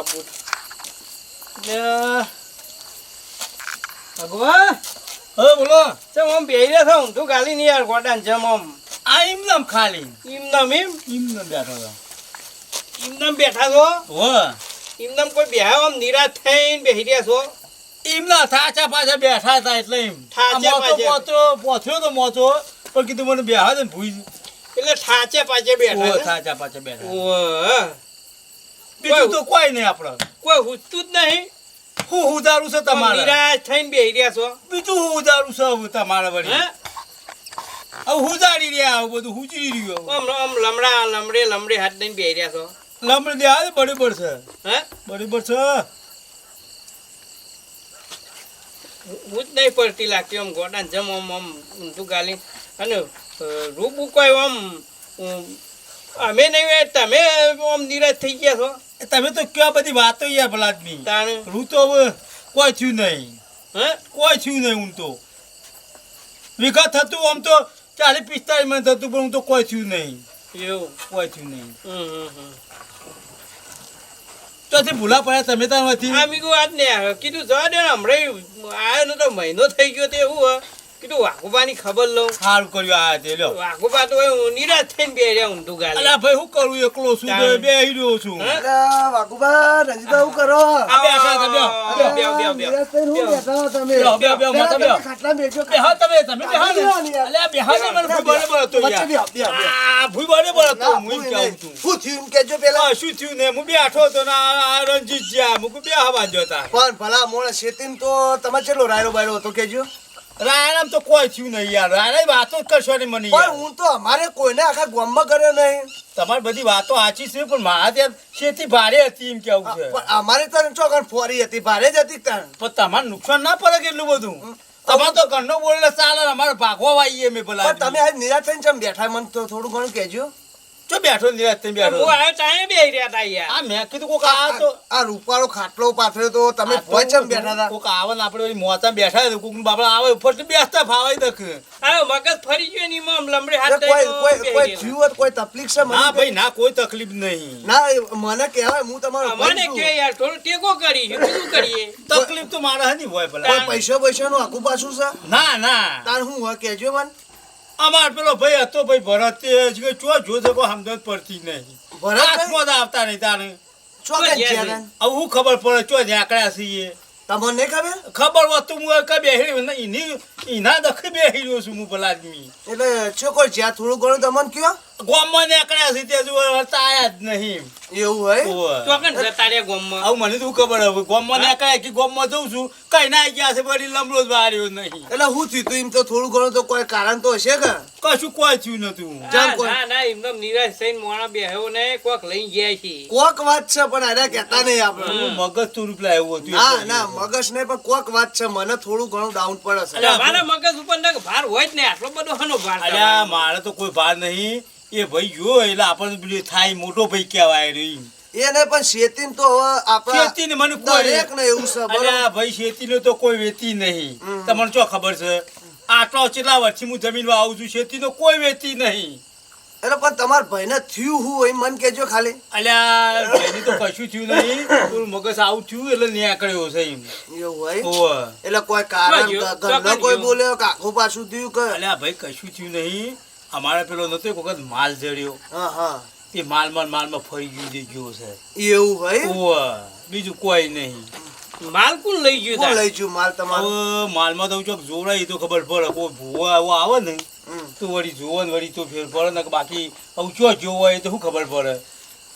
મરવા આપવું ભગવાન. હવે બોલો. ચમ આમ બેહી રહ્યા છો ઊંધું ગાલી નહીં યાર ગોડાને જમ આમ. આ એમ નામ ખાલી. ઈમ નમ ઈમ એમ? નામ બેઠો હતો ઈમ નમ બેઠા છો? હો. ઈમ નમ કોઈ બેહા આમ નિરાશ થઈને બેહી રહ્યા છો? એમ ના થાચા પાછા બેઠા હતા એટલે એમ. થાચા મોતો પાછા. પોથ્યો તો મોતો પણ કીધું મને બેહા ને ભૂઈ. એટલે પાચે ઓ બેઠા છે. થાચા પાછા બેઠા. બીજું તો કોઈ નહીં આપણે. કોઈ હુજતું જ નહીં. હું ઉધારું છે તમારે? નિરાશ થઈને બેહી રહ્યા છો. બીજું હું ઉધારું છે હવે તમારે વળી? હે? હવે હુજાડી રહ્યા આવું બધું હુજરી રહ્યું. આમ આમ લમડા લમડે લમડે હાથ દઈને બેહી રહ્યા છો. લમડે દે આ બરોબર છે. હે? બરોબર છે. હું જ નહીં પડતી લાગતી આમ ગોડા જમ આમ આમ ઊંધું ગાલી અને રૂબુ કોઈ આમ અમે નહીં તમે આમ નિરાશ થઈ ગયા છો. તમે તો કયો બધી વાતો યાર ભલા આદમી હું તો હવે કોઈ થયું નહીં. હે? કોઈ થયું નહીં હું તો. વિગત થતું આમ તો ચાલીસ પિસ્તાલીસ મિનિટ થતું પણ હું તો કોઈ થયું નહીં. એવું? કોઈ થયું નહીં. હમ. ભૂલા પડ્યા તમે ત્યાં નથી આ મીગું આજ ને કીધું જવા દે ને હમણાં આવ્યો ને તો મહિનો થઈ ગયો તે એવું. કીધું વાઘુબાની ખબર લઉં સારું કર્યું આ તે લ્યો વાઘુબા તો હું નિરાશ થઈને બે રહ્યા ઊંધું ગાલી અલા ભાઈ હું કરું એકલો છું તાણ. બે રહ્યો છું અલા, વાઘુબા, રંજીતા, કરો? આ. નિરાશ થઈને બેઠા તમે? બેહો, પેલા. તમે તમે મને યાર. આ હું. છું શું થયું એમ પેલા. શું થયું ને હું બેઠો હતો ને આ રણજીત જ્યાં મુકું બે હવા જોતા પણ ભલા મોણ શેતીન તો તમે ચેલો રાયરો બાયરો હતો કેજો રાયરામ તો કોઈ થયું નહીં યાર. રાયરા વાતો જ કરશો ને મને પણ હું તો અમારે કોઈને આખા ગામમાં કર્યો નહીં. તમારી બધી વાતો સાચી છે પણ મારા ત્યાં ખેતી ભારે હતી એમ કેવું છે. પણ અમારે તો ચોકન ફોરી હતી ભારે જ હતી તણ પણ તમારે નુકસાન ના પડે એટલું બધું? તમારે તો ઘરનો બોલે ચાલે અમારે ભાગવા વાઈએ મેં ભલા તમે આજ નિરાશ થઈને ચમ બેઠા મને તો થોડું ઘણું કહેજો. ચો બેઠો નિરાશ થઈ બેઠો. હું આવ્યો ત્યાં બેહી રહ્યા તા યાર આ મેં કીધું કોક આ તો. આ રૂપાળો ખાટલો પાથર્યો તો તમે ભોય બેઠા હતા. કોક આવે ને આપણે મોતા બેઠા હતા કોક બાપડા આવે ફર્સ્ટ બેસતા ફાવાઈ દખ. આ મગજ ફરી ગયો ની મમ લમડે હાથ કોઈ કોઈ કોઈ રહેલા. કોઈ તકલીફ છે? ના મને ભાઈ ના કોઈ તકલીફ નહીં. ના મને કહેવાય હું તમારો મને કે યાર થોડો ટેકો કરી બીજું કરીએ? તકલીફ તો મારા હની હોય ભલા. પૈસા પૈસા નું આખું પાછું છે? ના ના. તાર હું હોય કેજો મને. અમાર પેલો ભાઈ હતો ભાઈ ભરત તે ચો જો છે કોઈ સમજણ પડતી નહીં. ભરત આવતા નહીં તારે? હવે હું ખબર પડે ચો ઝાકડા છીએ તમને ખબર? ખબર હોત તો હું કઈ બેહી રહ્યો એની એના દખી બેહી રહ્યો છું હું ભલા આદમી. એટલે છો કોઈ જ્યાં થોડું ઘણું તમને કયો? ગોમમાં નીકળ્યા છે તે જો વળતા જ નહીં એવું હોય? ઓવે. ચોકન જતા રહ્યા ગામમાં. હવે મને તો ખબર હવે? ગોમમાં નીકળ્યા કે ગોમમાં જઉં છું? કઈ ના ગયા છે બધી લમડો જ બાર્યો નહીં. એટલે હું થયું તું? એમ તો થોડું ઘણું તો કોઈ કારણ તો હશે કે? કશું કોઈ થયું નતું. જામ કોઈ- ના ના એમનો નિરાશ થઈને મોણા બેહ્યો ને કોક લઈ ગયા છે. કોક વાત છે પણ અરે કહેતા નહીં આપણે. હું. મગજ તું રૂપલા એવું હતું ના ના મગજ નહીં પણ કોક વાત છે મને થોડું ઘણું ડાઉન પડે છે. મારા મગજ ઉપર ના ભાર હોય જ નહીં આટલો બધો હનો ભાર મારે તો કોઈ ભાર નહીં. એ ભાઈ જો એટલે આપણને થાય મોટો ભાઈ કહેવાય રહ્યો એને પણ શેતી તો આપણે શેતી મને કોઈ એક ને એવું છે અલ્યા ભાઈ ખેતી તો કોઈ વેતી નહીં. તમને શું ખબર છે? આટલા કેટલા વર્ષથી હું જમીનમાં આવું છું શેતી નો કોઈ વેતી નહીં. એટલે પણ તમારા ભાઈને થયું હું એમ મન કેજો ખાલી. અલ્યા ભાઈની તો કશું થયું નહીં. થોડું મગજ આવું થયું એટલે નીકળ્યો છે એમ. એવું હોય? એટલે કોઈ કારણ ઘરનો કોઈ બોલ્યો કે આખું પાછું થયું કે? અલ્યા ભાઈ કશું થયું નહીં. અમારે પેલો નતો એક વખત માલ ચડ્યો હા હા. એ માલમાં માલમાં ફરી ગયું ગયો છે. એવું હોય? બીજું કોઈ નહીં. માલ કોણ લઈ ગયું કોણ લઈ ગયું માલ તમારો? માલમાં તો ચોક જોડાય તો ખબર પડે. કોઈ ભૂવો આવો આવે ને. તો વળી જોવો ને વળી તો ફેર પડે ને બાકી આવું ઊંચો જોવો હોય તો શું ખબર પડે?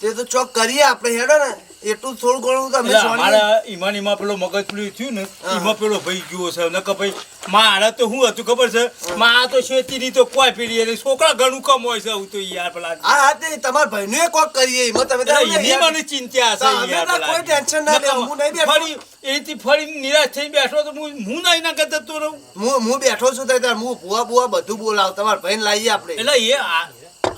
તે તો ચોક કરીએ આપણે હેડો ને. એટલું થોડું ઘણું તમે મારા ઈમાન ઈમાં પેલો મગજ પેલું થયું ને. એમાં પેલો ભાઈ ગયો છે. ને કે ભાઈ મારા તો શું હતું ખબર છે? મારા તો શેતીની તો કોઈ પીડી એટલે છોકરા ઘણું કમ હોય છે હું તો યાર પેલા. હા હા તે તમારા ભાઈનું કોક કરીએ એમાં તમે એની મને ચિંતા છે યાર કોઈ ટેન્શન ના લેવું, હું નહીં ફરી એથી ફરી નિરાશ થઈ બેઠો તો હું હું નહીં ના કરતો તો રહું. હું હું બેઠો છું તો હું ભૂવા ભૂવા બધું બોલાવ તમારા ભાઈને લાવીએ આપણે. એટલે એ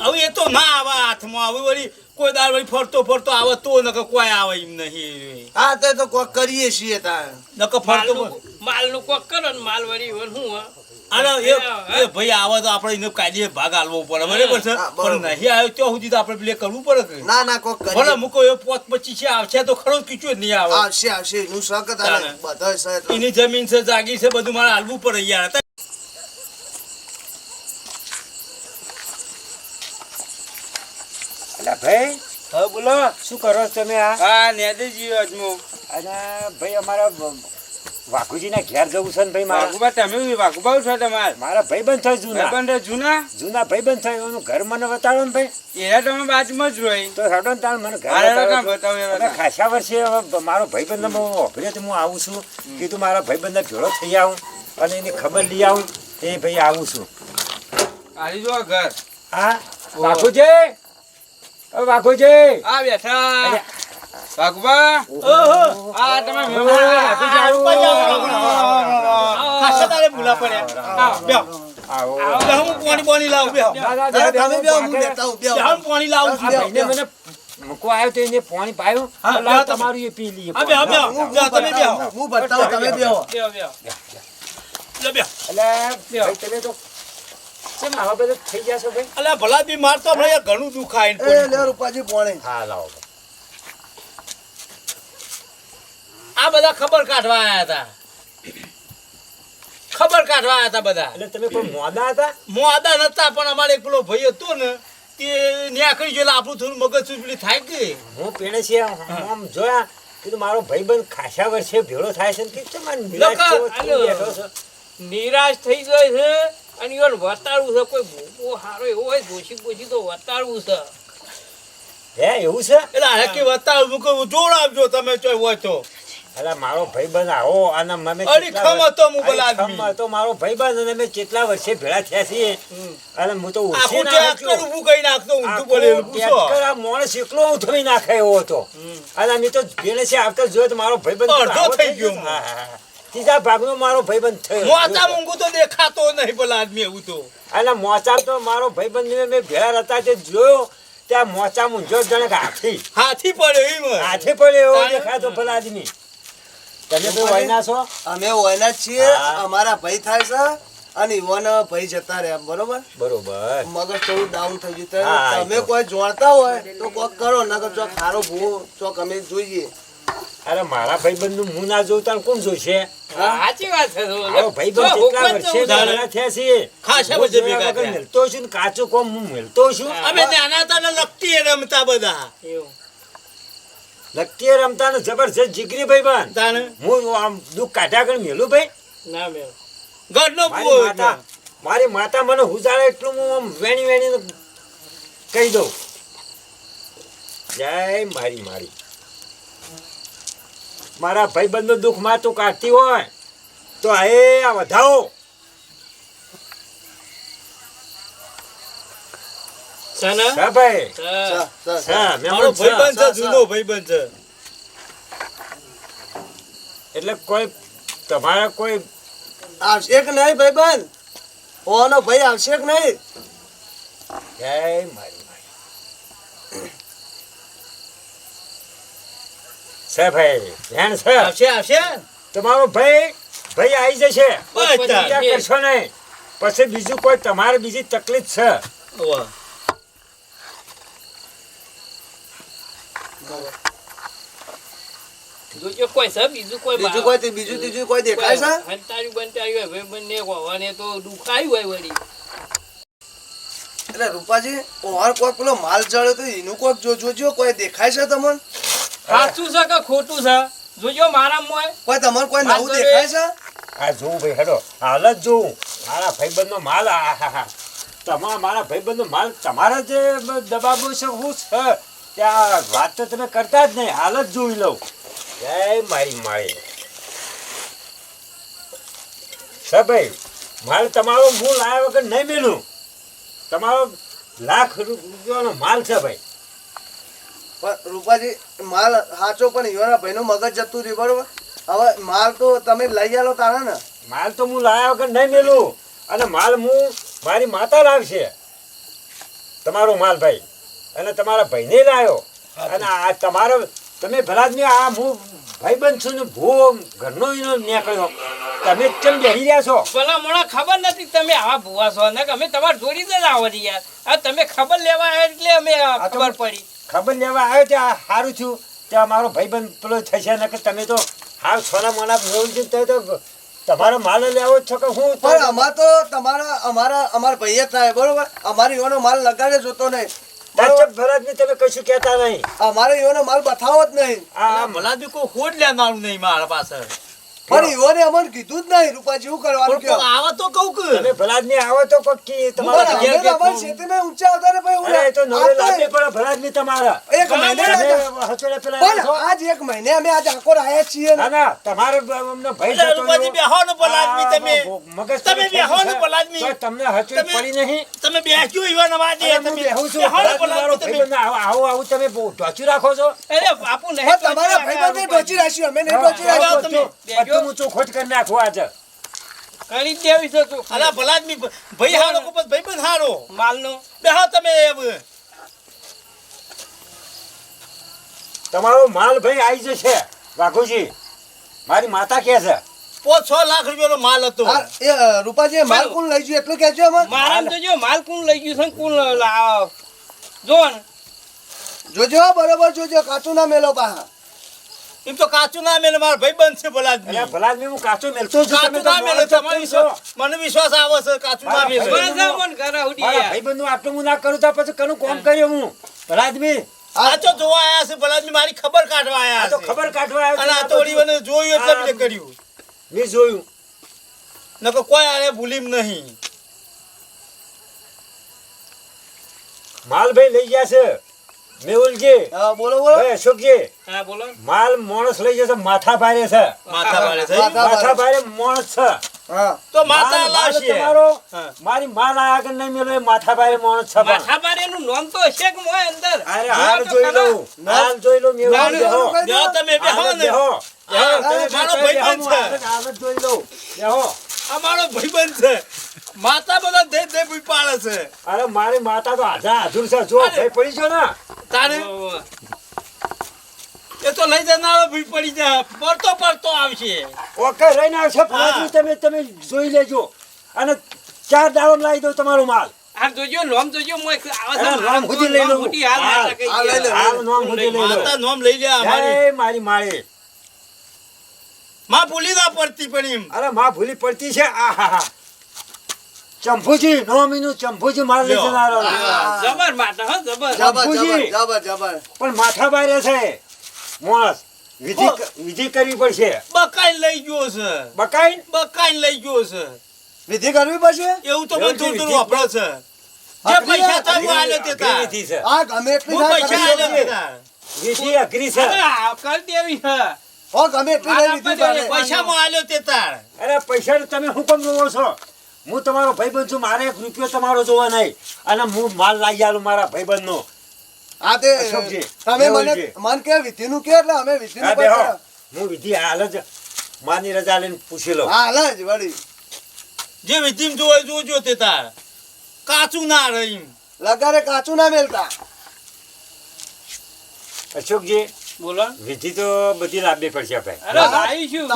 હવે એ તો ના આવા હાથમાં આવે વળી કોઈ દાર વળી ફરતો ફરતો આવે તો નકર કોઈ આવે એમ નહીં. હા તે તો કોક કરીએ છીએ તાર. નકર ફરતો માલનું કોક કરો ને માલ વળી હોય હું અને એ એ ભાઈ આવે તો આપણે એને કાયદે ભાગ આલવો પડે બરાબર છે? પણ નહીં આવ્યો ત્યાં સુધી તો આપણે પ્લે કરવું પડે કે? ના ના કોક ભલે મૂકો એ પોત પચીસ છે આવશે તો ખરો કીચું જ નહીં આવે. આવશે આવશે એનું. એની જમીન છે જાગી છે બધું મારે હાલવું પડે યાર. એટલે ભાઈ. હવે બોલો શું કરો છો તમે આ? હા નેદેજી અજમો અને ભાઈ અમારા વાઘુજીના ઘેર જવું છે ને ભાઈ મારા. વાઘુબા તમે વાઘુબા છો તમારે? મારા ભાઈબંધ થાય જૂના. ભાઈબંધ જૂના? જૂના ભાઈબંધ થાય એનું ઘર મને બતાવો ને ભાઈ. એના તમે બાજુમાં જ હોય. તો હેડો ને તાણ મને ઘર બતાવો. ખાસા વર્ષે મારો ભાઈબંધ ઓભરે તો હું આવું છું. કીધું મારા ભાઈબંધ ભેળો થઈ આવું અને એની ખબર લઈ આવું. એ ભાઈ આવું છું. આવી જો ઘર. હા? વાઘુજી? વાઘુજી આ બેઠા. વાઘુબા આ તમે આ, મહેમાન વાઘુજી આવો. ખાસા તારે ભૂલા પડ્યા. બેહો. હું પાણી પાણી લાવું બેહો. તમે બેહો, હું બેહો. હું પાણી લાવું છું મને આવ્યો તો એને પાણી પાયું. લાવ તમારું એ પી લઈએ હા બેહો બેહો. હું- હું તમે બેહો. હું બતાવું તમે બેહો બેહો, બેહો. એટલે તમે તો કેમ આવા બધા થઈ ગયા છો ભાઈ? અલ્યા ભલા બી મારતો ભાઈ ઘણું દુખાય ને એ લે રૂપાજી પોણે. હા લાવો. આ બધા ખબર કાઢવા આયા હતા. ખબર કાઢવા આયા હતા બધા. એટલે તમે કોઈ મોદા હતા? મોદા નતા પણ અમારે એક પેલો ભાઈ હતો ને તે ન્યાકડી ગયેલા આપણું થોડું મગજ સુપલી થાય કે? હું પેણે છે આમ જોયા કીધું મારો ભાઈબંધ ખાસા વર્ષે ભેળો થાય છે ને કે તમારે. નિરાશ થઈ ગયો છે. અને ઈવન વતાડવું છે કોઈ ભૂકો સારો એવો હોય ગોશી ગોશી તો વતાડવું છે. હે એવું છે? એટલે આ કે બતાવ મૂકો જોડ આપજો તમે ચોય હોય તો અલા મારો ભાઈબંધ આવો અને મને અરે કેટલા હતો હું વર્ષ- ખમ હતો મારો ભાઈબંધ અને અમે કેટલા વર્ષે ભેળા થયા છીએ. અને હું તો આખું ના શક્યો. ઊભું કરી નાખતો હું આખું બોલે પૂછો. આ માણસ એકલો ઉથમી નાખે એવો હતો. અને અમે તો ભેળે છે આવતા જોયો તો મારો ભાઈબંધ અડધો થઈ ગયો. હા, હા, હા. ત્રીજા ભાગનો મારો ભાઈબંધ થયો. મોચા મૂંગું તો દેખાતો નહીં પેલા આદમી એવું તો. એટલે મોચા તો મારો ભાઈબંધ મેં ભેળા હતા તે જોયો ત્યાં મોચા મૂંઝો જણે હાથી. હાથી પડ્યો એમ હાથી પડ્યો એવો દેખાતો પેલા આદમી. તમે તો વયના છો? અમે વયના છીએ અમારા ભાઈ થાય છે અને વન ભાઈ જતા રહ્યા બરોબર? બરોબર. મગજ થોડું ડાઉન થઈ ગયું તમે કોઈ જોડતા હોય તો કોક કરો નકર ચોક સારો ભૂવો ચોક અમે જોઈએ. અરે મારા ભાઈબંધનું ના જોઉં તાર કોણ જોશે સાચી વાત છે મારો ભાઈબંધ કેટલા વર્ષે ધારણા થયા છે? ખાસા હું ભેગા વગર થયા. છું ને કાચો કોમ હું મિલતો છું? અમે નાના હતા ને લગતી રમતા બધા. લગતી રમતા ને જબરજસ્ત જીગરી ભાઈબંધ. તાને હું આમ દુઃખ કાઢ્યા આગળ મેલું ભાઈ. ના મેલ. ગઢનો મારી પૂરો માતા મારી માતા મને હુજારે એટલું હું આમ વેણી વેણી કહી દઉં. જય મારી મારી. મારા ભાઈબંધનું દુઃખમાં તું કાઢતી હોય તો એ આ વધાવો? હા. હા એટલે કોઈ તમારા કોઈ આવશે કે નહીં ભાઈબંધ? ઓનો ભાઈ આવશે કે નહીં? જય મારી છે ભાઈ. ધ્યાન છે? આવશે આવશે? તમારો ભાઈ ભાઈ આવી જશે. ચિંતા કરશો નહીં. પછી બીજું કોઈ તમારે બીજી તકલીફ છે? વાહ. કોઈ છે? બીજું કોઈ બીજું કોઈ બીજું ત્રીજું કોઈ દેખાય છે? હંતાર્યું બંતાર્યું હોય ભાઈબંધને હોવાને તો દુખાયું હોય વળી. એટલે રૂપાજી ઓર કોઈ પેલો માલ ચડ્યો તો એનું કોઈક જો જોજો કોઈ દેખાય છે તમને? સાચું છે કે ખોટું છે? જોજો મારા મોય કોઈ તમારે કોઈ નવું દેખાય છે? આ જોઉં ભાઈ હેડો. હાલ જ જોવું. મારા ભાઈબંધનો માલ આ હા હા. તમારા મારા ભાઈબંધનો માલ તમારા જે દબાવો છે હું છે. ત્યાં વાત તો તમે કરતા જ નહીં. હાલ જ જોઈ લઉં. જય મારી માળી. છે ભાઈ માલ તમારો હું લાયા વગર નહીં મેલું. તમારો લાખ રૂપિયાનો માલ છે ભાઈ. પણ રૂપાજી માલ સાચો પણ ઈવાના ભાઈનો મગજ જતું રહ્યું બરોબર? હવે માલ તો તમે લઈ આલો તારા ને. માલ તો હું લાયા વગર નહીં મેલું. અને માલ હું મારી માતા લાવશે. તમારો માલ ભાઈ. અને તમારા ભાઈને લાવ્યો અને આ તમારો તમે ભલાદમી આ હું ભાઈબંધ છું ને ભો ઘરનો એનો નીકળ્યો તમે કેમ બેસી રહ્યા છો? ભલા મોણા ખબર નથી તમે આ ભૂવા છો ને અમે તમારે જોડી જ આવી યાર આ તમે ખબર લેવા આવ્યા એટલે અમે ખબર પડી. ખબર લેવા આવ્યો ત્યાં સારું છું ત્યાં મારો ભાઈબંધ પેલો થશે ને કે તમે તો હાવ સોના મોના મેળવી છે તો તો તમારો માલ લેવો જ છો કે હું પણ અમાર તો તમારા અમારા અમારા ભાઈએ જ થાય બરોબર? અમારી યોનો માલ લગાડે જોતો નહીં. ભરતની તમે કશું કહેતા નહીં. અમારે યોનો માલ બતાવો જ નહીં. આ ભલાદમી કોઈ હોડ લેનારું નહીં મારા પાસે પણ ઈવોને અમને કીધું જ નહીં રૂપાજી શું કરવાનું પણ કયો તો કહું કે તમે ભલાદમી આવો તો કોક કી તમારા ઘેર તો કે અમારી ખેતીમાં ઊંચા આવતા ભાઈ અરે તો નવે લાગે તો પડે ભલાદમી તમારા એક મહિને હચોડે પેલા પણ આજ એક મહિને અમે આજ આખો આયા છીએ ના ના તમારો અમને ભય જતો રૂપાજી બેહો ને ભલાદમી તમે મગજ તમે બેહો ને. તમને હચોડ પડી નહીં તમે બેસ્યો નવા દે તમે બેહું છું. બેહો ને ભલાદમી મારો તમે ભાઈબંધ આવું આવું તમે બહુ રાખો છો અરે બાપુ નહીં તમારા ભાઈ ટોચી રાખ્યું અમે નહીં ટોચી રાખ્યો તમે બધું હું ચોખ્ખો જ કરી નાખું આજે. કરી દેવી છે તું અલા ભલાદમી ભાઈ હારો કો ભાઈ બંધ હારો. માલનો. બેહો તમે તમારો માલ ભાઈ આવી જશે. વાઘુજી મારી માતા કે છે. પાંચ છ લાખ રૂપિયાનો માલ હતો. એ રૂપાજી માલ કોણ લઈ ગયું? એટલું કહેજો અમને મારા તો જો માલ કોણ લઈ ગયું છે કોણ લાવ જો જોજો બરોબર જોજો કાચું ના મેલો પાહા. એમ તો કાચું ના મેલે મારા ભાઈ બંધ છે ભલાદમી અરે ભલાદમી હું કાચું મેલતો છું કાચું ના મેલે તમારે વિશ્વાસ મને વિશ્વાસ આવે છે કાચું ના મેલે. બસ મન ઘરે ઉડી મારા યાર. ભાઈબંધનું આટલું હું ના કરું તો પછી કનું કોમ કર્યું હું? ભલાદમી આ તો જોવા આયા છે ભલાદમી મારી ખબર કાઢવા આ આયા તો ખબર કાઢવા આવ્યો અને આ. તો ઓડી મને જોયું એટલે મેં કર્યું. મેં જોયું. નકો કોઈ આને ભૂલીમ નહીં. માલ ભાઈ લઈ ગયા છે. મેહુલજી. બોલો બોલો. ભાઈ અશોકજી. હા બોલો. માલ માણસ લઈ જશે માથા ભારે છે. માથા વાળે છે. માથા માથા ભારે માણસ છે. તો માતા તમારો? મારી માલ આયા નહીં મેલો માથા ભારે માણસ છે માથા બાર એનું નામ તો હશે કે મોય અંદર? અરે હાલ જોઈ ખરા. હાલ જોઈ લઉં મેહુલ નાનું બેહો. તમે બેહો ને. બેહો. બેહો, હા, તમે મારો ભાઈબંધ છે. હાલ જોઈ લઉં. બેહો. અમારો ભાઈબંધ છે. માતા બધા દે દે પાડે છે. અરે મારી માતા તો આધા આધુર છે. જો. ભાઈ પડી છો ને. તારે? એ તો લઈ જનારો ભી પડી જાય પડતો પડતો આવશે. ઓકે રહીને આવશે. ફલાજી તમે તમે જોઈ લેજો. અને ચાર દાડો લાવી દઉં તમારો માલ. આ જોજો નામ જોજો મોય આવે હા, નામ નામ લઈ લઉં. મોટી હાલ હા, ના કહી હા, લઈ દે. હાલ. નામ લઈ લો માતા નોમ લઈ લે અમારી મારી માળી. માં ભૂલી ના પડતી પણ એમ. અરે માં ભૂલી પડતી છે. આહાહા. ચંપુજી નોમીનું ચંપુજી માર લઈ. જનારો જબર માતા હો જબર. જબર જબર જબર પણ માથા બારે છે. માણસ વિધિ વિધિ કરવી પડશે. બકાઈ લઈ ગયો છે. બકાઈ? બકાઈ લઈ ગયો છે. વિધિ કરવી પડશે? એવું તો બધું થોડું વાપરો છે. જે પૈસા તો તમે આલ્યો તે. વિધિ છે. આ ગમે એટલી થાય પૈસા આલે આલ્યો તે વિધિ અઘરી છે. આ કરી દેવી છે. ઓ ગમે એટલી વિધિ પૈસા માં આલ્યો તે તાર અરે પૈસા તમે હુકમ નો છો. હું તમારો ભાઈબંધ છું મારે એક રૂપિયો તમારો જોવા નહીં. અને હું માલ લાવી આલું મારા ભાઈબંધનો. આ તે તમે મને મન કે વિધિનું કે એટલે અમે વિધિનું હા પણ બેહો. કરો. હું વિધિ હાલ જ માની રજા લઈને પૂછી લઉં. હાલ જ વળી. જે વિધિમ જોવા જોજો તે તાર. કાચું ના રહી લગારે કાચું ના મેલતા. અશોકજી બોલો. વિધિ તો બધી લાંબી પડશે ભાઈ અરે ભાઈ શું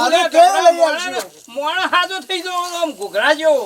મોણા હાજો થઈ જવાનો આમ ઘૂઘરા જેવો.